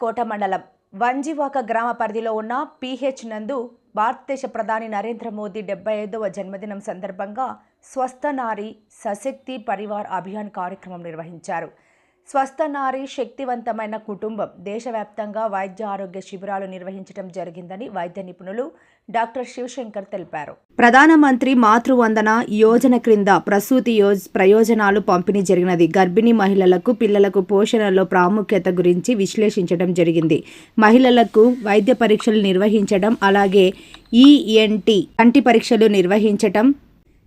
కోట మండలం వంజివాక గ్రామ పరిధిలో ఉన్న పీహెచ్ నందు భారతదేశ ప్రధాని నరేంద్ర మోదీ డెబ్బై ఐదవ జన్మదినం సందర్భంగా స్వస్థ నారి సశక్తి పరివార్ అభియాన్ కార్యక్రమం నిర్వహించారు. స్వస్థ నారీ శక్తివంతమైన కుటుంబం. దేశవ్యాప్తంగా వైద్య ఆరోగ్య శిబిరాలు నిర్వహించడం జరిగిందని వైద్య నిపుణులు డాక్టర్ శివశంకర్ తెలిపారు. ప్రధానమంత్రి మాతృవందన యోజన క్రింద ప్రసూతి యోజ్ ప్రయోజనాలు పంపిణీ జరిగినది. గర్భిణీ మహిళలకు పిల్లలకు పోషణలో ప్రాముఖ్యత గురించి విశ్లేషించడం జరిగింది. మహిళలకు వైద్య పరీక్షలు నిర్వహించడం అలాగే ఈఎన్టీ కంటి పరీక్షలు నిర్వహించటం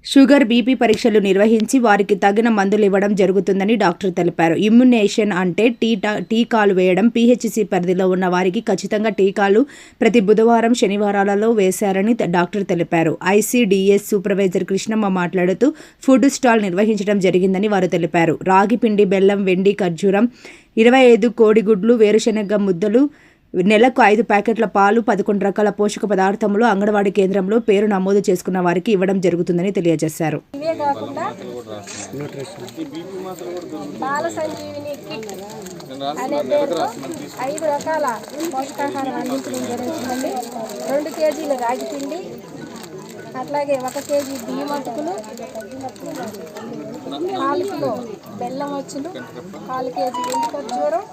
షుగర్ బీపీ పరీక్షలు నిర్వహించి వారికి తగిన మందులు ఇవ్వడం జరుగుతుందని డాక్టర్ తెలిపారు. ఇమ్యునేషన్ అంటే టీటా టీకాలు వేయడం. పీహెచ్సి పరిధిలో ఉన్న వారికి ఖచ్చితంగా టీకాలు ప్రతి బుధవారం శనివారాలలో వేశారని డాక్టర్ తెలిపారు. ఐసీడీఎస్ సూపర్వైజర్ కృష్ణమ్మ మాట్లాడుతూ ఫుడ్ స్టాల్ నిర్వహించడం జరిగిందని వారు తెలిపారు. రాగి పిండి బెల్లం వెండి ఖర్జూరం ఇరవై ఐదు కోడిగుడ్లు వేరుశనగ ముద్దలు నెలకు ఐదు ప్యాకెట్ల పాలు పదకొండు రకాల పోషక పదార్థములు అంగన్వాడీ కేంద్రంలో పేరు నమోదు చేసుకున్న వారికి ఇవ్వడం జరుగుతుందని తెలియజేశారు. ఐదు రకాల పోషకాహారం అందించడం జరుగుతుందండి. రెండు కేజీల రాగి పిండి అట్లాగే ఒక కేజీ బియ్యం అటుకులు కాలు కిలో బెల్లం వచ్చులు కాలు కేజీ ఎండు ఖర్జూరం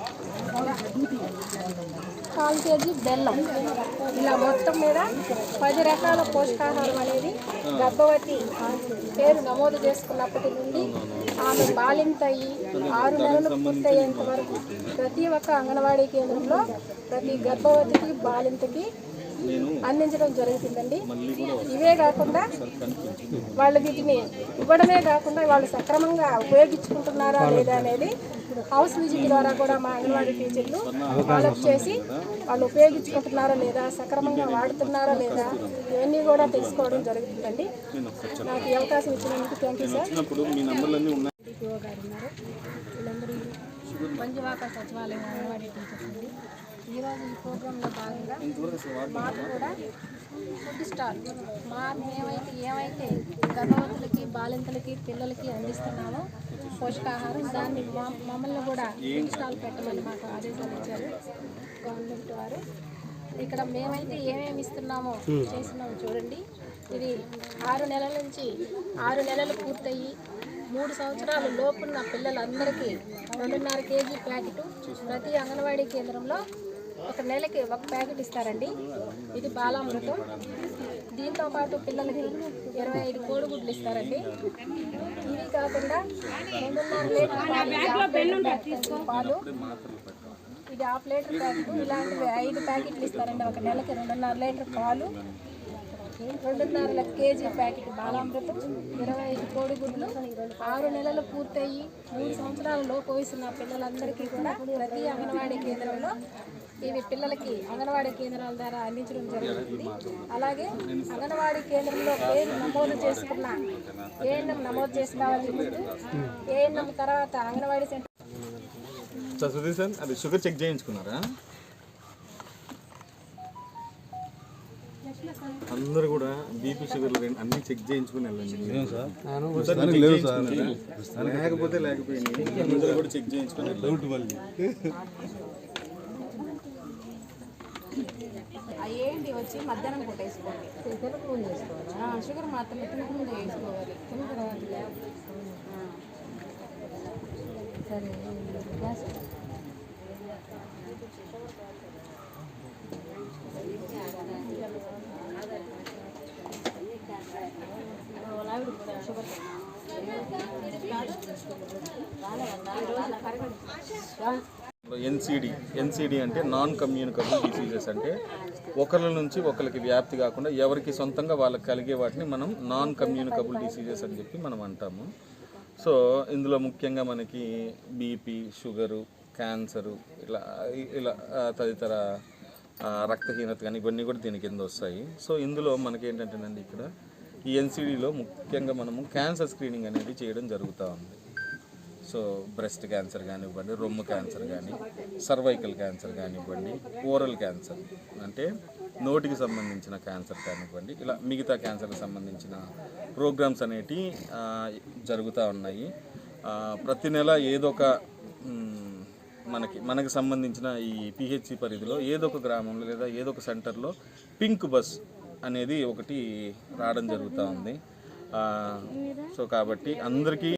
కాల్ కేజీ బెల్లం. ఇలా మొత్తం మీద పది రకాల పోషకాహారం అనేది గర్భవతి పేరు నమోదు చేసుకున్నప్పటి నుండి ఆమె బాలింత ఆరు నెలలు పూర్తయ్యేంత వరకు ప్రతి ఒక్క అంగన్వాడీ కేంద్రంలో ప్రతి గర్భవతికి బాలింతకి అందించడం జరుగుతుందండి. ఇవే కాకుండా వాళ్ళు వీటిని ఇవ్వడమే కాకుండా వాళ్ళు సక్రమంగా ఉపయోగించుకుంటున్నారా లేదా అనేది హౌస్ విజిట్ ద్వారా కూడా మా అంగన్వాడీ టీచర్లు ఫాలోఅప్ చేసి వాళ్ళు ఉపయోగించుకుంటున్నారా లేదా సక్రమంగా వాడుతున్నారా లేదా ఇవన్నీ కూడా తెలుసుకోవడం జరుగుతుందండి. నాకు ఈ అవకాశం ఇచ్చినందుకు థ్యాంక్ యూ సార్ వీళ్ళందరూ మంజువాక సచివాలయం అంగన్వాడీ టీచర్స్ అండి. ఈరోజు ఈ ప్రోగ్రాంలో భాగంగా మాకు కూడా ఫుడ్ స్టాల్. మా మేమైతే ఏమైతే గర్భవతులకి బాలింతలకి పిల్లలకి అందిస్తున్నామో పోషకాహారం దాన్ని మా- మమ్మల్ని కూడా ఫుడ్ స్టాల్ పెట్టమని మాకు ఆదేశాలు ఇచ్చారు గవర్నమెంట్ వారు. ఇక్కడ మేమైతే ఏమేమి ఇస్తున్నామో చేస్తున్నామో చూడండి. ఇది ఆరు నెలల నుంచి ఆరు నెలలు పూర్తయి మూడు సంవత్సరాలు లోపున్న పిల్లలందరికీ రెండున్నర కేజీ ప్యాకెట్ ప్రతి అంగన్వాడీ కేంద్రంలో ఒక నెలకి ఒక ప్యాకెట్ ఇస్తారండి. ఇది బాలామృతం. దీంతో పాటు పిల్లలకి ఇరవై ఐదు కోడిగుడ్లు ఇస్తారండి. ఇవి కాకుండా రెండున్నర లీటర్ పాలు, ఇది హాఫ్ లీటర్ ప్యాకెట్ ఇలాంటివి ఐదు ప్యాకెట్లు ఇస్తారండి. ఒక నెలకి రెండున్నర లీటర్ పాలు రెండున్నర కేజీ ప్యాకెట్ బాలామృతం ఇరవై ఐదు కోడిగుడ్లు. ఆరు నెలలు పూర్తయి మూడు సంవత్సరాల లోపు వయసున్న పిల్లలందరికీ కూడా ప్రతి అంగన్వాడీ కేంద్రంలో ఇవి పిల్లలకి అంగన్వాడీ కేంద్రాల ద్వారా అందించడం జరుగుతుంది. అలాగే అంగన్వాడీ కేంద్రంలో పేరు నమోదు చేసుకున్న ఏఎన్ఎం నమోదు చేసుకోవాలి ముందు ఏఎన్ఎం తర్వాత anganwadi center sir Sudheer sir అది షుగర్ చెక్ చేయించుకున్నారా? అందరూ కూడా బీపీ షుగర్ అన్ని చెక్ చేయించుకుని వెళ్ళండి? లేకపోతే లేకపోయింది అందరూ కూడా చెక్ చేయించుకుని ఏంటి వచ్చి మధ్యాహ్నం పూట వేసుకోవాలి తినక ముందు వేసుకోవాలి షుగర్ మాత్రం తినక ముందు వేసుకోవాలి తిన్న తర్వాత. సరే గ్యాస్ షుగర్ ఎన్సిడి ఎన్సిడి అంటే నాన్ కమ్యూనికబుల్ డిసీజెస్ అంటే ఒకరి నుంచి ఒకరికి వ్యాప్తి కాకుండా ఎవరికి సొంతంగా వాళ్ళకి కలిగే వాటిని మనం నాన్ కమ్యూనికబుల్ డిసీజెస్ అని చెప్పి మనం అంటాము. సో ఇందులో ముఖ్యంగా మనకి బీపీ షుగరు క్యాన్సరు ఇలా ఇలా తదితర రక్తహీనత కానీ ఇవన్నీ కూడా దీని కింద వస్తాయి. సో ఇందులో మనకి ఏంటంటేనండి ఇక్కడ ఈ ఎన్సిడిలో ముఖ్యంగా మనము క్యాన్సర్ స్క్రీనింగ్ అనేది చేయడం జరుగుతూ ఉంది. సో బ్రెస్ట్ క్యాన్సర్ కానివ్వండి రొమ్ము క్యాన్సర్ కానీ సర్వైకల్ క్యాన్సర్ కానివ్వండి ఓరల్ క్యాన్సర్ అంటే నోటికి సంబంధించిన క్యాన్సర్ కానివ్వండి ఇలా మిగతా క్యాన్సర్కి సంబంధించిన ప్రోగ్రామ్స్ అనేటివి జరుగుతూ ఉన్నాయి. ప్రతి నెల ఏదో ఒక మనకి మనకి సంబంధించిన ఈ పిహెచ్సి పరిధిలో ఏదో ఒక గ్రామంలో లేదా ఏదో ఒక సెంటర్లో పింక్ బస్ అనేది ఒకటి రావడం జరుగుతూ ఉంది. సో కాబట్టి అందరికీ